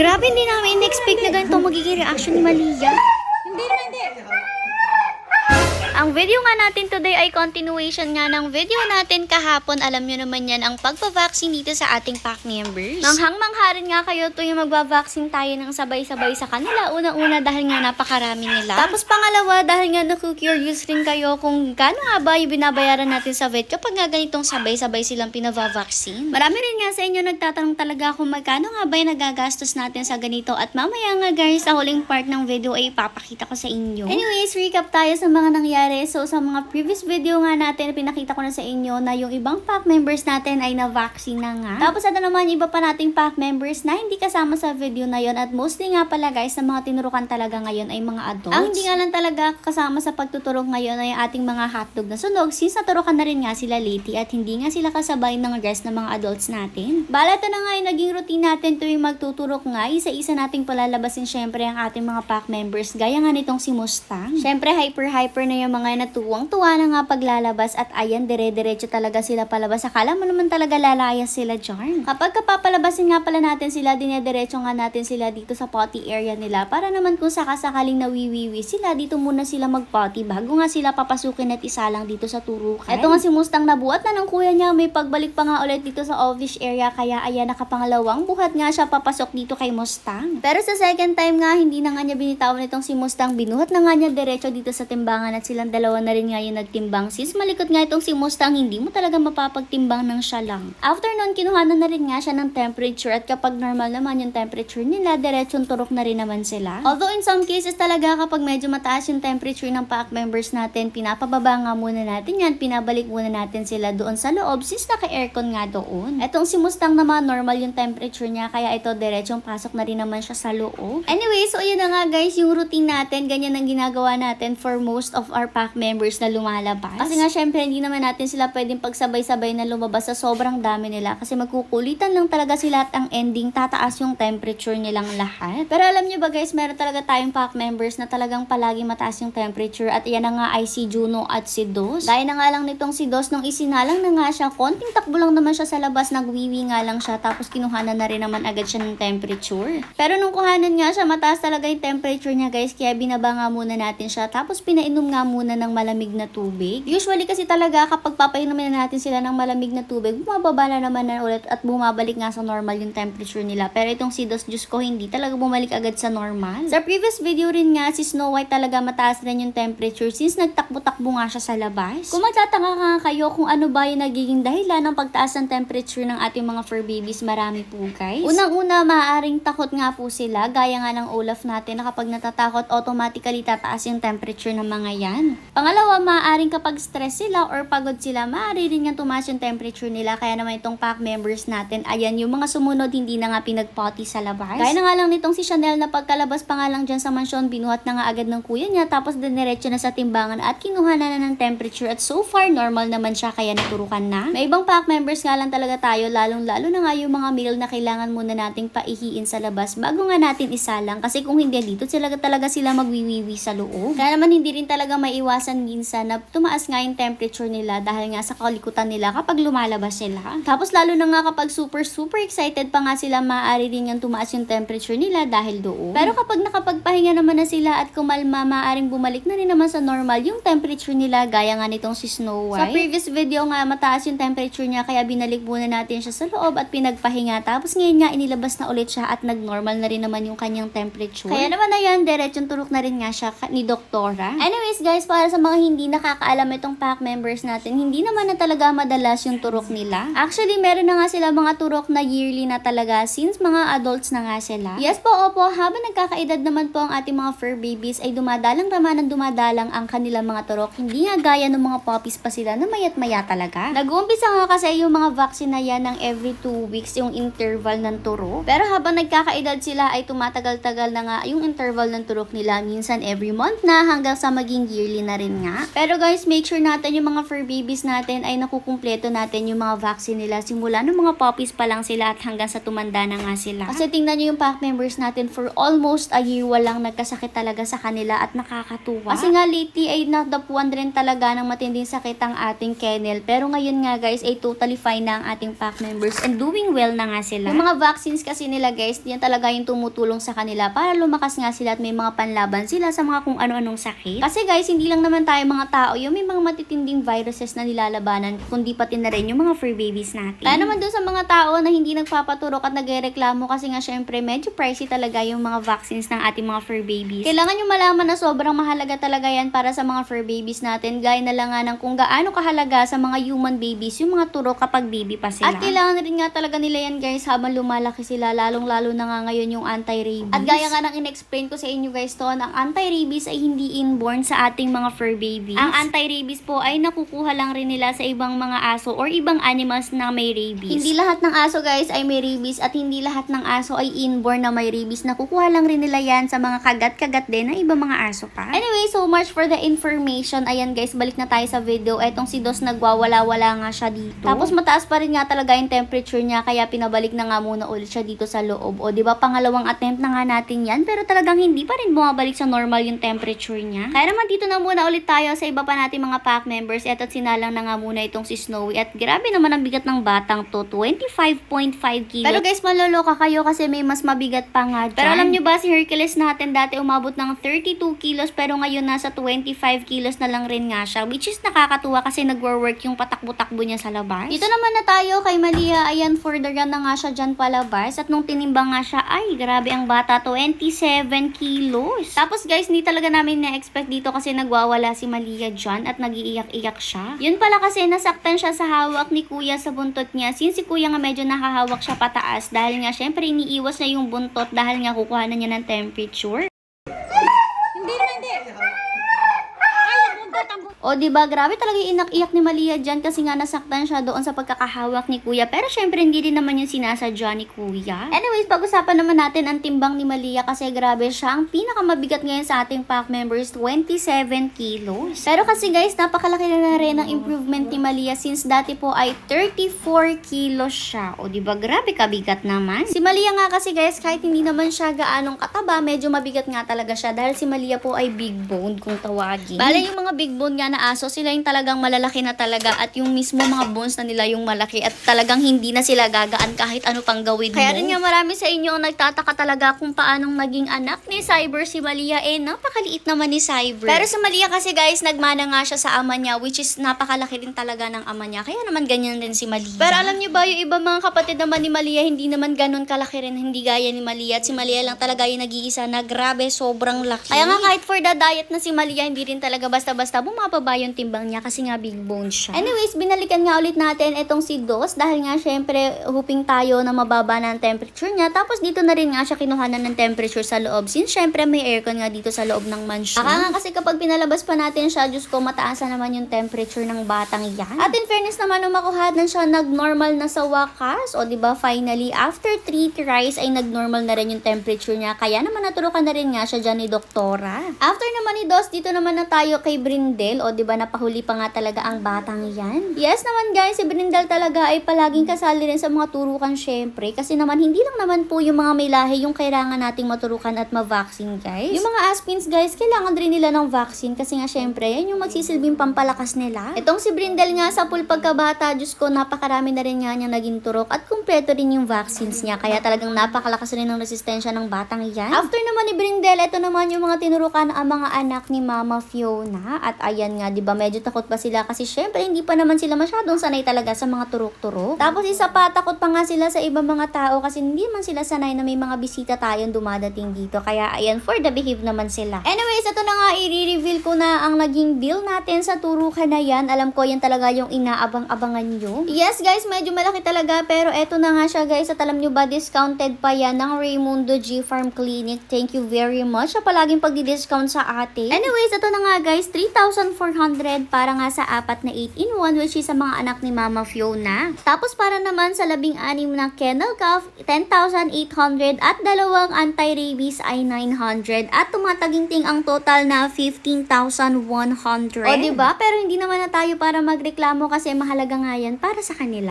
Grabe, hindi namin in-expect na ganito magiging reaction ni Malia. Ang video nga natin today ay continuation nga ng video natin kahapon. Alam nyo naman yan, ang pagpavaccine dito sa ating pack members. Manghang-mangha rin nga kayo tuwing magvavaccine tayo ng sabay-sabay sa kanila. Unang-una dahil nga napakarami nila. Tapos pangalawa, dahil nga naku-curious rin kayo kung gaano nga ba yung binabayaran natin sa vet kapag nga ganitong sabay-sabay silang pinavavaccine. Marami rin nga sa inyo nagtatanong talaga kung magkano nga ba yung nagagastos natin sa ganito. At mamaya nga guys, sa huling part ng video ay ipapakita ko sa inyo. Anyways, recap tayo sa mga nangyari. So sa mga previous video nga natin, pinakita ko na sa inyo na yung ibang pack members natin ay na-vaccine na nga. Tapos ito naman yung iba pa nating pack members na hindi kasama sa video na yon at mostly nga pala guys na mga tinurukan talaga ngayon ay mga adults. Ang hindi nga lang talaga kasama sa pagtuturok ngayon ay ating mga hotdog na sunog since naturukan na rin nga sila lately at hindi nga sila kasabay ng rest ng mga adults natin. Bala ito na nga yung naging routine natin tuwing magtuturok nga, isa-isa nating palalabasin syempre ang ating mga pack members gaya nga nitong si Mustang. Syempre hyper-hyper na yung mga natuwang-tuwa na nga paglalabas at ayan dire-diretso talaga sila palabas. Akala mo naman talaga lalayas sila dyan. Kapag kapapalabasin nga pala natin sila, dinediretso nga natin sila dito sa potty area nila para naman kung sakasakaling nawiwiwi sila, dito muna sila mag-potty bago nga sila papasukin at isa lang dito sa turukan. Ito nga si Mustang nabuhat na ng kuya niya, may pagbalik pa nga ulit dito sa office area kaya ayan nakapangalawang buhat nga siya papasok dito kay Mustang. Pero sa second time nga, hindi na nga niya binitawan itong si Mustang, binuhat na nga niya diretso dito sa timbangan at silang dalawa na rin nga yung nagtimbang. Sis, malikot nga itong si Mustang, hindi mo talaga mapapagtimbang ng siya lang. After nun, kinuhanan na rin nga siya ng temperature at kapag normal naman yung temperature nila, diretsong turok na rin naman sila. Although in some cases talaga kapag medyo mataas yung temperature ng pack members natin, pinapababa nga muna natin yan, pinabalik muna natin sila doon sa loob since naka-aircon nga doon. Etong si Mustang naman, normal yung temperature niya, kaya ito diretsong pasok na rin naman siya sa loob. Anyway, so yun na nga guys, yung routine natin, ganyan ang ginagawa natin for most of our pack members na lumalabas. Kasi nga syempre, hindi naman natin sila pwedeng pagsabay-sabay na lumabas sa sobrang dami nila kasi magkukulitan lang talaga sila at ang ending tataas yung temperature nilang lahat. Pero alam nyo ba guys, meron talaga tayong pack members na talagang palagi mataas yung temperature at yan na nga ay si Juno at si Dos. Dahil na nga lang nitong si Dos nung isinalang na nga siya, konting takbo lang naman siya sa labas, nagwiwi nga lang siya tapos kinuhanan na rin naman agad siya ng temperature. Pero nung kuhanan nga siya, mataas talaga yung temperature niya guys, kaya binaba nga muna natin siya tapos pinainom nga muna ng malamig na tubig. Usually kasi talaga kapag papainumin na natin sila ng malamig na tubig, bumababa na naman na ulit at bumabalik nga sa normal yung temperature nila. Pero itong si Dos Diyos ko, hindi talaga bumalik agad sa normal. Sa previous video rin nga, si Snow White talaga mataas rin yung temperature since nagtakbo-takbo nga siya sa labas. Kung magtataka nga kayo kung ano ba yung nagiging dahilan ng pagtaas ng temperature ng ating mga fur babies, marami po guys. Unang-una, maaaring takot nga po sila, gaya nga ng Olaf natin na kapag natatakot, automatically tataas yung temperature ng mga yan. Pangalawa, maaaring kapag stress sila or pagod sila, maaari rin nga tumaas yung temperature nila. Kaya naman itong pack members natin, ayan, yung mga sumunod hindi na nga pinagpotty sa labas. Gaya na nga lang nitong si Chanel na pagkalabas pa nga lang dyan sa mansyon, binuhat na nga agad ng kuya niya, tapos diniretso na sa timbangan at kinuha na na ng temperature at so far normal naman siya kaya naturukan na. May ibang pack members nga lang talaga tayo, lalong lalo na nga yung mga meal na kailangan muna nating paihiin sa labas bago nga natin isalang kasi kung hindi dito sila talaga sila magwiwiwi sa loob. Kaya naman hindi rin talaga maiwasan minsan na tumaas nga yung temperature nila dahil nga sa kalikutan nila kapag lumalabas sila. Tapos lalo na nga kapag super super excited pa nga sila maaari din yung tumaas yung temperature nila dahil doon. Pero kapag nakapagpahinga naman na sila at kumalma, maaaring bumalik na rin naman sa normal yung temperature nila gaya nga nitong si Snow White. Sa previous video nga mataas yung temperature niya kaya binalik muna natin siya sa loob at pinagpahinga. Tapos ngayon nga inilabas na ulit siya at nag-normal na rin naman yung kanyang temperature. Kaya naman ayan, diretsong turok na rin nga siya ni Doktora. Anyways guys, para sa mga hindi nakakaalam itong pack members natin, hindi naman na talaga madalas yung turok nila. Actually, meron na nga sila mga turok na yearly na talaga since mga adults na nga sila. Yes po, opo, habang nagkakaedad naman po ang ating mga fur babies ay dumadalang naman ng dumadalang ang kanilang mga turok. Hindi nga gaya ng mga puppies pa sila na mayat maya talaga. Nag-uumpisa nga kasi yung mga vaccine na yan ng every 2 weeks yung interval ng turok. Pero habang nagkakaedad sila ay tumatagal-tagal na nga yung interval ng turok nila. Minsan every month na hanggang sa maging yearly vaccine na rin nga. Pero guys, make sure natin yung mga fur babies natin ay nakukumpleto natin yung mga vaccine nila simula nung mga puppies pa lang sila at hanggang sa tumanda na nga sila. Kasi tingnan nyo yung pack members natin for almost a year walang nagkasakit talaga sa kanila at nakakatuwa. Kasi nga lately ay nadapuan rin talaga ng matinding sakit ang ating kennel. Pero ngayon nga guys ay totally fine na ang ating pack members and doing well na nga sila. Yung mga vaccines kasi nila guys, yan talaga yung tumutulong sa kanila para lumakas nga sila at may mga panlaban sila sa mga kung ano-anong sakit. Kasi guys, hindi lang naman tayo mga tao, yung may mga matitinding viruses na nilalabanan, kundi pati na rin yung mga fur babies natin. Kaya naman doon sa mga tao na hindi nagpapaturok at nagreklamo kasi nga syempre medyo pricey talaga yung mga vaccines ng ating mga fur babies. Kailangan nyo malaman na sobrang mahalaga talaga yan para sa mga fur babies natin, gaya na lang nga ng kung gaano kahalaga sa mga human babies yung mga turok kapag baby pa sila. At kailangan rin nga talaga nila yan guys habang lumalaki sila, lalong-lalo na nga ngayon yung anti-rabies. At gaya nga ng in-explain ko sa inyo guys to, ang anti-rabies ay hindi inborn sa ating mga fur babies. Ang anti-rabies po ay nakukuha lang rin nila sa ibang mga aso or ibang animals na may rabies. Hindi lahat ng aso guys ay may rabies at hindi lahat ng aso ay inborn na may rabies. Nakukuha lang rin nila yan sa mga kagat-kagat din ng ibang mga aso pa. Anyway, so much for the information. Ayan guys, balik na tayo sa video. Etong si Dos nagwawala-wala nga siya dito. Tapos mataas pa rin nga talaga yung temperature niya kaya pinabalik na nga muna ulit siya dito sa loob. O di ba pangalawang attempt na nga natin yan pero talagang hindi pa rin bumabalik sa normal yung temperature niya. Kaya naman dito na muna ulit tayo sa iba pa nating mga pack members. Eto at sinalang na nga muna itong si Snowy at grabe naman ang bigat ng batang to. 25.5 kilos. Pero guys, maloloka kayo kasi may mas mabigat pa nga dyan. Pero alam nyo ba si Hercules natin dati umabot ng 32 kilos pero ngayon nasa 25 kilos na lang rin nga siya. Which is nakakatuwa kasi nagwo-work yung patakbo-takbo niya sa labas. Dito naman na tayo kay Malia. Ayan, for the run na nga siya dyan palabas. At nung tinimbang nga siya, ay grabe ang bata. 27 kilos. Tapos guys, hindi talaga namin na-expect dito kasi nagwawala si Malia dyan at nagiiyak-iyak siya. Yun pala kasi nasaktan siya sa hawak ni kuya sa buntot niya. Since si kuya nga medyo nakahawak siya pataas dahil nga syempre iniiwas niya yung buntot dahil nga kukuha na niya ng temperature. Hindi na, hindi. Ay, O, di ba grabe talaga inak-iyak ni Malia dyan kasi nga nasaktan siya doon sa pagkakahawak ni Kuya. Pero syempre, hindi din naman yung sinasadya ni Kuya. Anyways, pag-usapan naman natin ang timbang ni Malia kasi grabe siya. Ang pinakamabigat ngayon sa ating pack members, 27 kilos. Pero kasi guys, napakalaki na rin ang improvement ni Malia since dati po ay 34 kilos siya. O, di ba grabe kabigat naman. Si Malia nga kasi guys, kahit hindi naman siya gaanong kataba, medyo mabigat nga talaga siya dahil si Malia po ay big bone kung tawagin. Bale, yung mga big bone nga na aso, sila yung talagang malalaki na talaga at yung mismo mga bones na nila yung malaki at talagang hindi na sila gagaan kahit ano pang gawin mo. Kaya rin nga marami sa inyo ang nagtataka talaga kung paanong maging anak ni Cyber si Malia. Eh, napakaliit naman ni Cyber. Pero sa Malia kasi guys, nagmana nga siya sa ama niya which is napakalaki din talaga ng ama niya. Kaya naman ganyan din si Malia. Pero alam niyo ba, yung iba mga kapatid naman ni Malia, hindi naman ganun kalaki rin, hindi gaya ni Malia. At si Malia lang talaga yung nag-iisa na grabe, sobrang laki. Kaya nga kahit for the diet na si Malia, hindi rin talaga basta-basta bumababa yung timbang niya kasi nga big bone siya. Anyways, binalikan nga ulit natin itong si Dos dahil nga syempre hoping tayo na mababa na ang temperature niya. Tapos dito na rin nga siya kinuhanan ng temperature sa loob since syempre may aircon nga dito sa loob ng mansion. Baka nga kasi kapag pinalabas pa natin siya, Diyos ko, mataas na naman yung temperature ng batang yan. At in fairness naman, nung makuhanan siya, nag-normal na sa wakas. O, di ba finally, after 3 tries, ay nag-normal na rin yung temperature niya. Kaya naman naturukan na rin nga siya dyan ni Doktora. After naman ni Dos, dito naman na tayo kay Brindel. O, di ba napahuli pa nga talaga ang batang yan. Yes naman guys, si Brindel talaga ay palaging kasali rin sa mga turukan syempre. Kasi naman, hindi lang naman po yung mga may lahi yung kailangan nating maturukan at ma-vaccine guys. Yung mga aspins guys, kailangan rin nila ng vaccine kasi nga syempre, yan yung magsisilbing pampalakas nila. Itong si Brindel nga sa pool pagkabata, Diyos ko, napakarami na rin nga niya naging turok at kumpleto rin yung vaccines niya. Kaya talagang napakalakas rin ng resistensya ng batang yan. After naman ni Brindel, ito naman yung mga tinurukan ang mga anak ni Mama Fiona. At ayan nga, di ba medyo takot pa sila kasi syempre hindi pa naman sila masyadong sanay talaga sa mga turok-turok. Tapos isa pa, takot pa nga sila sa ibang mga tao kasi hindi man sila sanay na may mga bisita tayong dumadating dito. Kaya ayan, for the behave naman sila. Anyways, ito na nga, i-reveal ko na ang naging bill natin sa turukan na yan. Alam ko, yan talaga yung inaabang-abangan nyo. Yes guys, medyo malaki talaga pero eto na nga siya guys. At alam nyo ba, discounted pa yan ng Raymundo G Farm Clinic. Thank you very much sa palaging pagdi-discount sa atin. Anyways, ito na nga guys, 2,400 para nga sa apat na 8-in-1 which is sa mga anak ni Mama Fiona. Tapos para naman sa labing-anim na kennel cuff, 10,800 at dalawang anti-rabies ay 900 at tumataginting ang total na 15,100. O, diba? Pero hindi naman na tayo para magreklamo kasi mahalaga nga yan para sa kanila.